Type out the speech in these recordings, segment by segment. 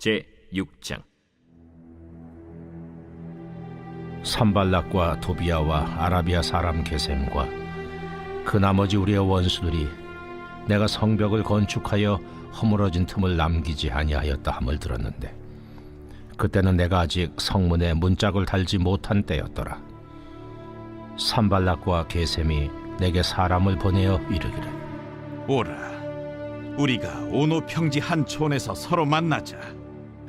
제 6장. 산발락과 도비아와 아라비아 사람 게셈과 그 나머지 우리의 원수들이 내가 성벽을 건축하여 허물어진 틈을 남기지 아니하였다 함을 들었는데 그때는 내가 아직 성문에 문짝을 달지 못한 때였더라. 산발락과 게셈이 내게 사람을 보내어 이르기를. 오라 우리가 오노 평지 한 촌에서 서로 만나자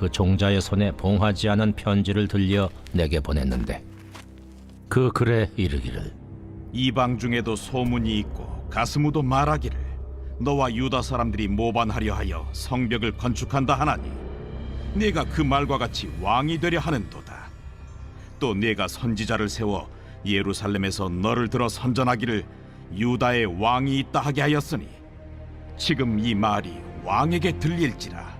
그 종자의 손에 봉하지 않은 편지를 들려 내게 보냈는데 그 글에 이르기를 이방 중에도 소문이 있고 가스무도 말하기를 너와 유다 사람들이 모반하려 하여 성벽을 건축한다 하나니 네가 그 말과 같이 왕이 되려 하는도다. 또 네가 선지자를 세워 예루살렘에서 너를 들어 선전하기를 유다의 왕이 있다 하게 하였으니 지금 이 말이 왕에게 들릴지라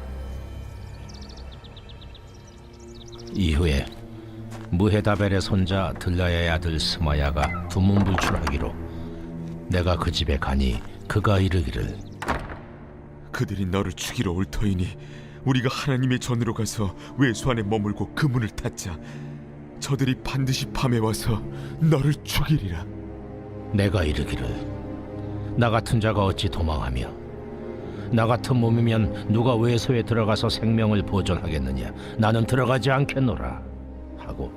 이후에 무헤다벨의 손자 들라야의 아들 스마야가 두문불출하기로 내가 그 집에 가니 그가 이르기를 그들이 너를 죽이러 올 터이니 우리가 하나님의 전으로 가서 외수 안에 머물고 그 문을 닫자. 저들이 반드시 밤에 와서 너를 죽이리라. 내가 이르기를 나 같은 자가 어찌 도망하며 나 같은 몸이면 누가 외소에 들어가서 생명을 보존하겠느냐? 나는 들어가지 않겠노라. 하고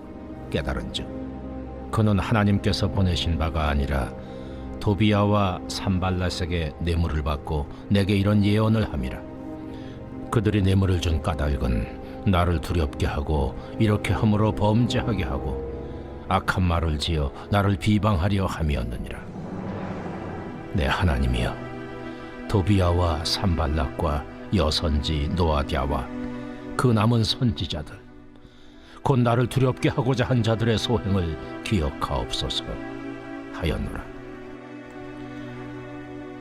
깨달은즉 그는 하나님께서 보내신 바가 아니라 도비아와 산발라색의 뇌물을 받고 내게 이런 예언을 함이라. 그들이 뇌물을 준 까닭은 나를 두렵게 하고 이렇게 함으로 범죄하게 하고 악한 말을 지어 나를 비방하려 함이었느니라. 내 하나님이여 도비아와 산발락과 여선지 노아디아와 그 남은 선지자들 곧 나를 두렵게 하고자 한 자들의 소행을 기억하옵소서 하였노라.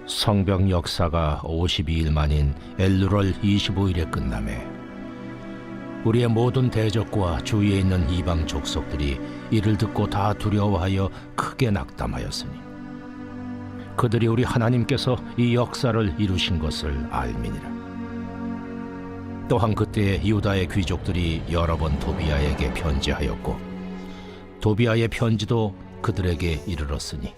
성벽 역사가 52일 만인 엘루럴 25일에 끝남에 우리의 모든 대적과 주위에 있는 이방 족속들이 이를 듣고 다 두려워하여 크게 낙담하였으니 그들이 우리 하나님께서 이 역사를 이루신 것을 알미니라. 또한 그때 유다의 귀족들이 여러 번 도비아에게 편지하였고 도비아의 편지도 그들에게 이르렀으니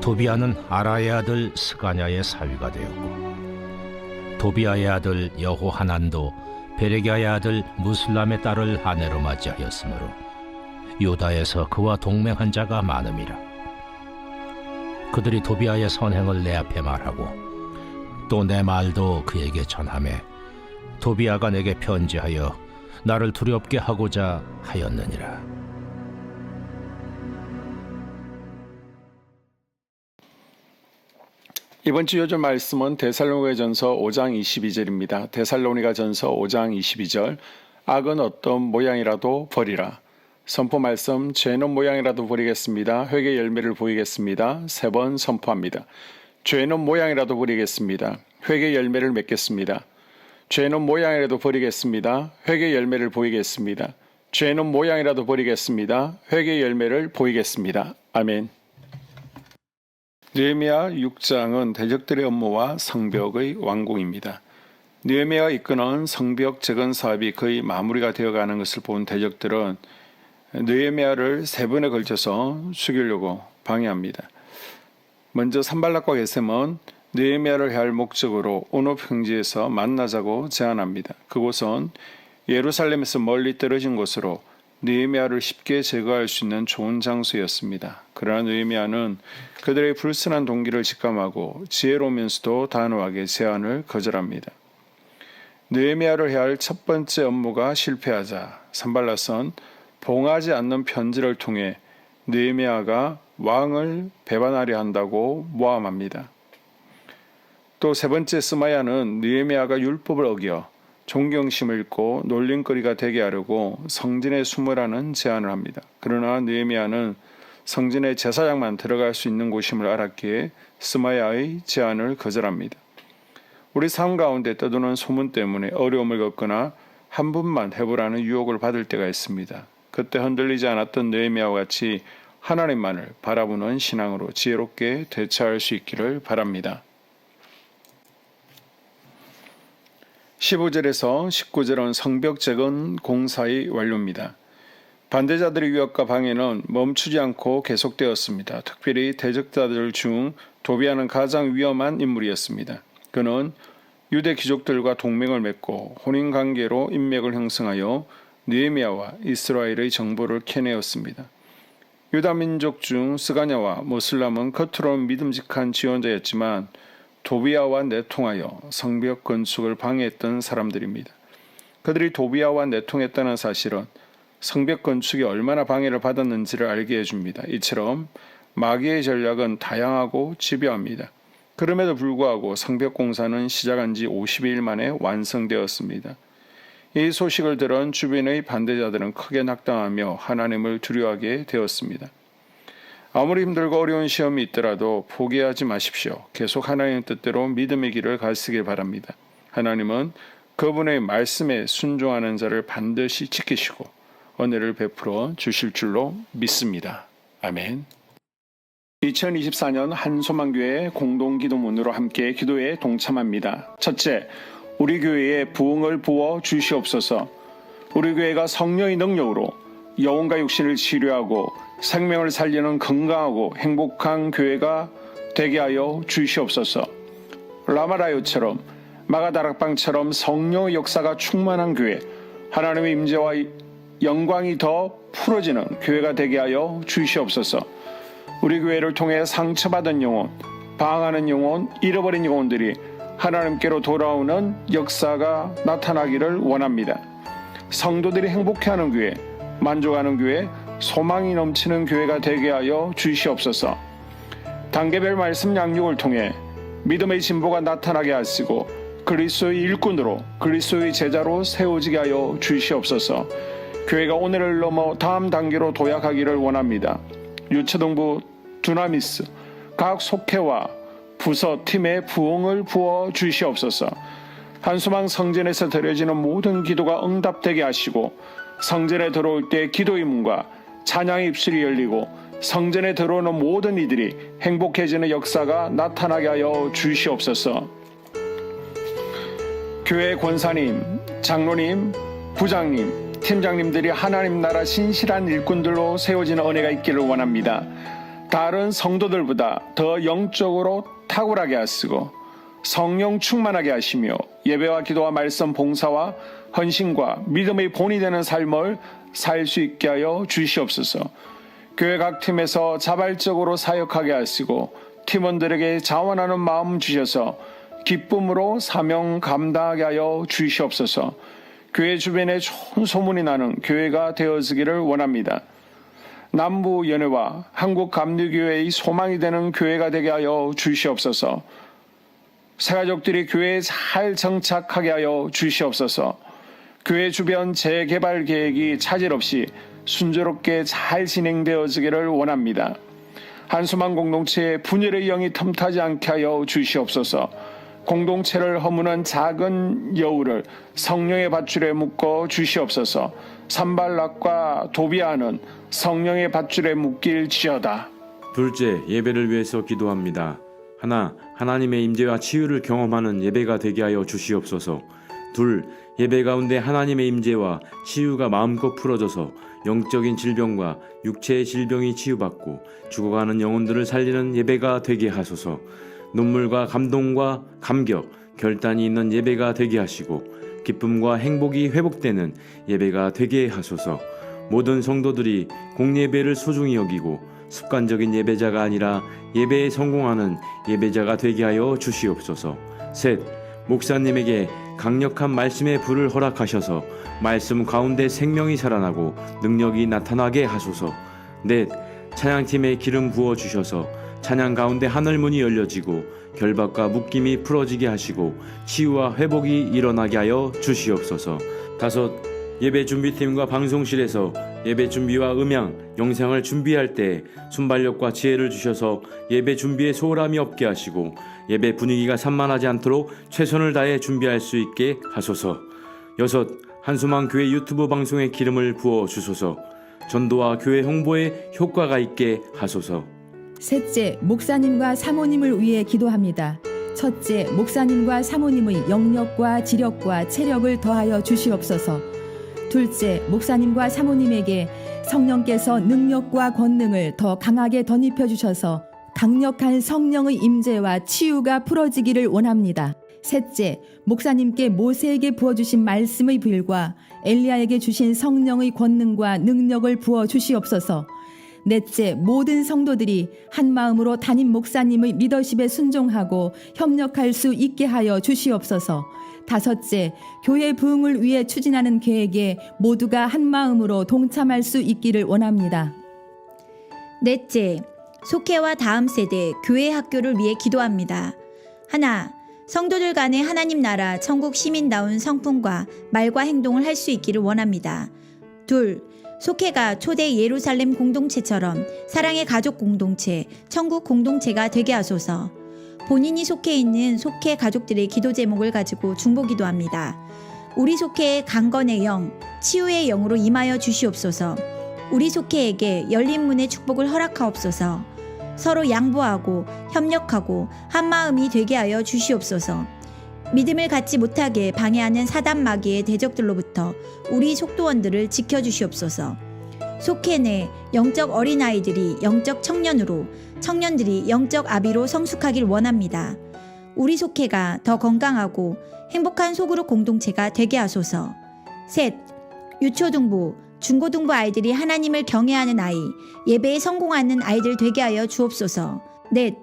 도비아는 아라의 아들 스가냐의 사위가 되었고 도비아의 아들 여호하난도 베레기아의 아들 무슬람의 딸을 아내로 맞이하였으므로 유다에서 그와 동맹한 자가 많음이라. 그들이 도비아의 선행을 내 앞에 말하고 또 내 말도 그에게 전하매 도비아가 내게 편지하여 나를 두렵게 하고자 하였느니라. 이번 주 요즘 말씀은 데살로니가전서 5장 22절입니다. 데살로니가전서 5장 22절 악은 어떤 모양이라도 버리라. 선포 말씀 죄는 모양이라도 버리겠습니다. 회개 열매를 보이겠습니다. 세 번 선포합니다. 죄는 모양이라도 버리겠습니다. 회개 열매를 맺겠습니다. 죄는 모양이라도 버리겠습니다. 회개 열매를 보이겠습니다. 죄는 모양이라도 버리겠습니다. 회개 열매를 보이겠습니다. 아멘. 느헤미야 6장은 대적들의 업무와 성벽의 완공입니다. 느헤미야가 이끄는 성벽 재건 사업이 거의 마무리가 되어가는 것을 본 대적들은 느헤미야를 세 번에 걸쳐서 죽이려고 방해합니다. 먼저 산발락과 게셈은 느헤미야를 할 목적으로 오노 평지에서 만나자고 제안합니다. 그곳은 예루살렘에서 멀리 떨어진 곳으로 느헤미야를 쉽게 제거할 수 있는 좋은 장소였습니다. 그러나 느헤미야는 그들의 불순한 동기를 직감하고 지혜로우면서도 단호하게 제안을 거절합니다. 느헤미야를 해야 할 첫 번째 업무가 실패하자 산발라선 봉하지 않는 편지를 통해 느헤미야가 왕을 배반하려 한다고 모함합니다. 또 세 번째 스마야는 느헤미야가 율법을 어겨 존경심을 잃고 놀림거리가 되게 하려고 성전에 숨으라는 제안을 합니다. 그러나 느헤미야는 성전에 제사장만 들어갈 수 있는 곳임을 알았기에 스마야의 제안을 거절합니다. 우리 삶 가운데 떠도는 소문 때문에 어려움을 겪거나 한 분만 해보라는 유혹을 받을 때가 있습니다. 그때 흔들리지 않았던 느헤미야와 같이 하나님만을 바라보는 신앙으로 지혜롭게 대처할 수 있기를 바랍니다. 15절에서 19절은 성벽 재건 공사의 완료입니다. 반대자들의 위협과 방해는 멈추지 않고 계속되었습니다. 특별히 대적자들 중 도비아는 가장 위험한 인물이었습니다. 그는 유대 귀족들과 동맹을 맺고 혼인 관계로 인맥을 형성하여 느헤미야와 이스라엘의 정보를 캐내었습니다. 유다 민족 중 스가냐와 모슬람은 겉으로는 믿음직한 지원자였지만 도비아와 내통하여 성벽 건축을 방해했던 사람들입니다. 그들이 도비아와 내통했다는 사실은 성벽 건축이 얼마나 방해를 받았는지를 알게 해줍니다. 이처럼 마귀의 전략은 다양하고 집요합니다. 그럼에도 불구하고 성벽 공사는 시작한 지 52일 만에 완성되었습니다. 이 소식을 들은 주변의 반대자들은 크게 낙담하며 하나님을 두려워하게 되었습니다. 아무리 힘들고 어려운 시험이 있더라도 포기하지 마십시오. 계속 하나님의 뜻대로 믿음의 길을 가시길 바랍니다. 하나님은 그분의 말씀에 순종하는 자를 반드시 지키시고 은혜를 베풀어 주실 줄로 믿습니다. 아멘. 2024년 한소망교회 공동기도문으로 함께 기도에 동참합니다. 첫째, 우리 교회에 부흥을 부어 주시옵소서. 우리 교회가 성령의 능력으로 영혼과 육신을 치료하고 생명을 살리는 건강하고 행복한 교회가 되게 하여 주시옵소서. 라마라요처럼 마가다락방처럼 성령의 역사가 충만한 교회, 하나님의 임재와 영광이 더 풀어지는 교회가 되게 하여 주시옵소서. 우리 교회를 통해 상처받은 영혼, 방황하는 영혼, 잃어버린 영혼들이 하나님께로 돌아오는 역사가 나타나기를 원합니다. 성도들이 행복해하는 교회, 만족하는 교회, 소망이 넘치는 교회가 되게 하여 주시옵소서. 단계별 말씀 양육을 통해 믿음의 진보가 나타나게 하시고 그리스도의 일꾼으로 그리스도의 제자로 세워지게 하여 주시옵소서. 교회가 오늘을 넘어 다음 단계로 도약하기를 원합니다. 유초등부 두나미스 각 속회와 부서 팀에 부흥을 부어 주시옵소서. 한수망 성전에서 드려지는 모든 기도가 응답되게 하시고 성전에 들어올 때 기도의 문과 찬양의 입술이 열리고 성전에 들어오는 모든 이들이 행복해지는 역사가 나타나게 하여 주시옵소서. 교회 권사님, 장로님, 부장님, 팀장님들이 하나님 나라 신실한 일꾼들로 세워지는 은혜가 있기를 원합니다. 다른 성도들보다 더 영적으로 탁월하게 하시고 성령 충만하게 하시며 예배와 기도와 말씀 봉사와 헌신과 믿음의 본이 되는 삶을 살 수 있게 하여 주시옵소서. 교회 각 팀에서 자발적으로 사역하게 하시고 팀원들에게 자원하는 마음 주셔서 기쁨으로 사명 감당하게 하여 주시옵소서. 교회 주변에 좋은 소문이 나는 교회가 되어지기를 원합니다. 남부 연회와 한국 감리교회의 소망이 되는 교회가 되게 하여 주시옵소서. 새가족들이 교회에 잘 정착하게 하여 주시옵소서. 교회 주변 재개발 계획이 차질 없이 순조롭게 잘 진행되어지기를 원합니다. 한수만 공동체의 분열의 영이 틈타지 않게 하여 주시옵소서. 공동체를 허무는 작은 여우를 성령의 밧줄에 묶어 주시옵소서. 산발락과 도비아는 성령의 밧줄에 묶일지어다. 둘째, 예배를 위해서 기도합니다. 하나, 하나님의 임재와 치유를 경험하는 예배가 되게 하여 주시옵소서. 둘, 예배 가운데 하나님의 임재와 치유가 마음껏 풀어져서 영적인 질병과 육체의 질병이 치유받고 죽어가는 영혼들을 살리는 예배가 되게 하소서. 눈물과 감동과 감격, 결단이 있는 예배가 되게 하시고 기쁨과 행복이 회복되는 예배가 되게 하소서. 모든 성도들이 공예배를 소중히 여기고 습관적인 예배자가 아니라 예배에 성공하는 예배자가 되게 하여 주시옵소서. 셋, 목사님에게 강력한 말씀의 불을 허락하셔서 말씀 가운데 생명이 살아나고 능력이 나타나게 하소서. 넷, 찬양팀에 기름 부어 주셔서 찬양 가운데 하늘 문이 열려지고 결박과 묶임이 풀어지게 하시고 치유와 회복이 일어나게 하여 주시옵소서. 다섯, 예배 준비팀과 방송실에서 예배 준비와 음향, 영상을 준비할 때 순발력과 지혜를 주셔서 예배 준비에 소홀함이 없게 하시고 예배 분위기가 산만하지 않도록 최선을 다해 준비할 수 있게 하소서. 여섯, 한수망 교회 유튜브 방송에 기름을 부어 주소서. 전도와 교회 홍보에 효과가 있게 하소서. 셋째, 목사님과 사모님을 위해 기도합니다. 첫째, 목사님과 사모님의 영력과 지력과 체력을 더하여 주시옵소서. 둘째, 목사님과 사모님에게 성령께서 능력과 권능을 더 강하게 덧입혀 주셔서 강력한 성령의 임재와 치유가 풀어지기를 원합니다. 셋째, 목사님께 모세에게 부어주신 말씀의 불과 엘리야에게 주신 성령의 권능과 능력을 부어 주시옵소서. 넷째, 모든 성도들이 한 마음으로 담임 목사님의 리더십에 순종하고 협력할 수 있게 하여 주시옵소서. 다섯째, 교회 부흥을 위해 추진하는 계획에 모두가 한 마음으로 동참할 수 있기를 원합니다. 넷째, 속회와 다음 세대 교회 학교를 위해 기도합니다. 하나, 성도들 간의 하나님 나라 천국 시민다운 성품과 말과 행동을 할 수 있기를 원합니다. 둘, 속회가 초대 예루살렘 공동체처럼 사랑의 가족 공동체, 천국 공동체가 되게 하소서. 본인이 속해 있는 속회 가족들의 기도 제목을 가지고 중보 기도합니다. 우리 속회의 강건의 영, 치유의 영으로 임하여 주시옵소서. 우리 속회에게 열린 문의 축복을 허락하옵소서. 서로 양보하고 협력하고 한 마음이 되게 하여 주시옵소서. 믿음을 갖지 못하게 방해하는 사단 마귀의 대적들로부터 우리 속도원들을 지켜 주시옵소서. 속회 내 영적 어린아이들이 영적 청년으로 청년들이 영적 아비로 성숙하길 원합니다. 우리 속회가 더 건강하고 행복한 소그룹 공동체가 되게 하소서. 셋, 유초등부, 중고등부 아이들이 하나님을 경외하는 아이, 예배에 성공하는 아이들 되게 하여 주옵소서. 넷,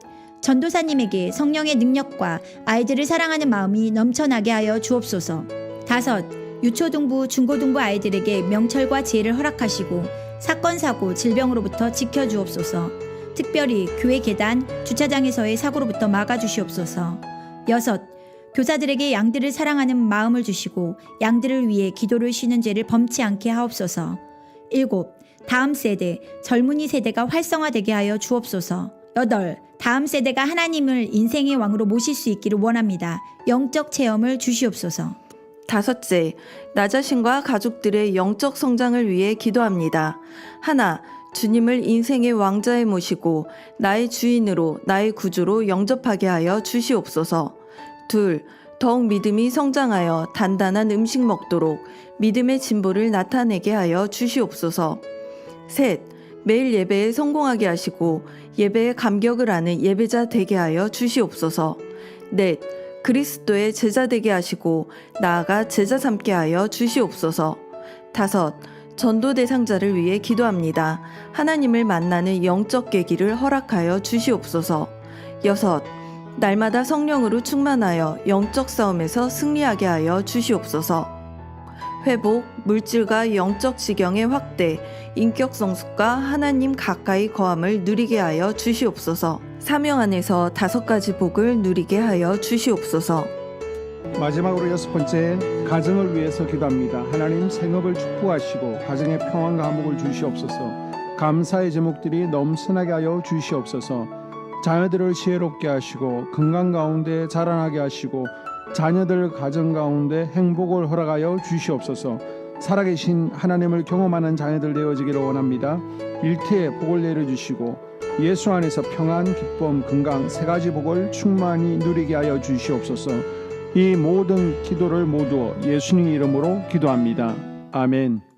전도사님에게 성령의 능력과 아이들을 사랑하는 마음이 넘쳐나게 하여 주옵소서. 다섯, 유초등부, 중고등부 아이들에게 명철과 지혜를 허락하시고 사건, 사고, 질병으로부터 지켜주옵소서. 특별히 교회 계단, 주차장에서의 사고로부터 막아주시옵소서. 여섯, 교사들에게 양들을 사랑하는 마음을 주시고 양들을 위해 기도를 쉬는 죄를 범치 않게 하옵소서. 일곱, 다음 세대, 젊은이 세대가 활성화되게 하여 주옵소서. 여덟, 다음 세대가 하나님을 인생의 왕으로 모실 수 있기를 원합니다. 영적 체험을 주시옵소서. 다섯째, 나 자신과 가족들의 영적 성장을 위해 기도합니다. 하나, 주님을 인생의 왕자에 모시고 나의 주인으로 나의 구주로 영접하게 하여 주시옵소서. 둘, 더욱 믿음이 성장하여 단단한 음식 먹도록 믿음의 진보를 나타내게 하여 주시옵소서. 셋, 매일 예배에 성공하게 하시고 예배에 감격을 하는 예배자 되게 하여 주시옵소서. 넷, 그리스도의 제자 되게 하시고 나아가 제자 삼게 하여 주시옵소서. 다섯, 전도 대상자를 위해 기도합니다. 하나님을 만나는 영적 계기를 허락하여 주시옵소서. 여섯, 날마다 성령으로 충만하여 영적 싸움에서 승리하게 하여 주시옵소서. 회복, 물질과 영적 지경의 확대, 인격 성숙과 하나님 가까이 거함을 누리게 하여 주시옵소서. 사명 안에서 다섯 가지 복을 누리게 하여 주시옵소서. 마지막으로 여섯 번째 가정을 위해서 기도합니다. 하나님 생업을 축복하시고 가정에 평안과 화목을 주시옵소서. 감사의 제목들이 넘쳐나게 하여 주시옵소서. 자녀들을 지혜롭게 하시고 건강 가운데 자라나게 하시고 자녀들 가정 가운데 행복을 허락하여 주시옵소서. 살아계신 하나님을 경험하는 자녀들 되어지기를 원합니다. 일태에 복을 내려주시고 예수 안에서 평안, 기쁨, 건강 세 가지 복을 충만히 누리게 하여 주시옵소서. 이 모든 기도를 모두 예수님 이름으로 기도합니다. 아멘.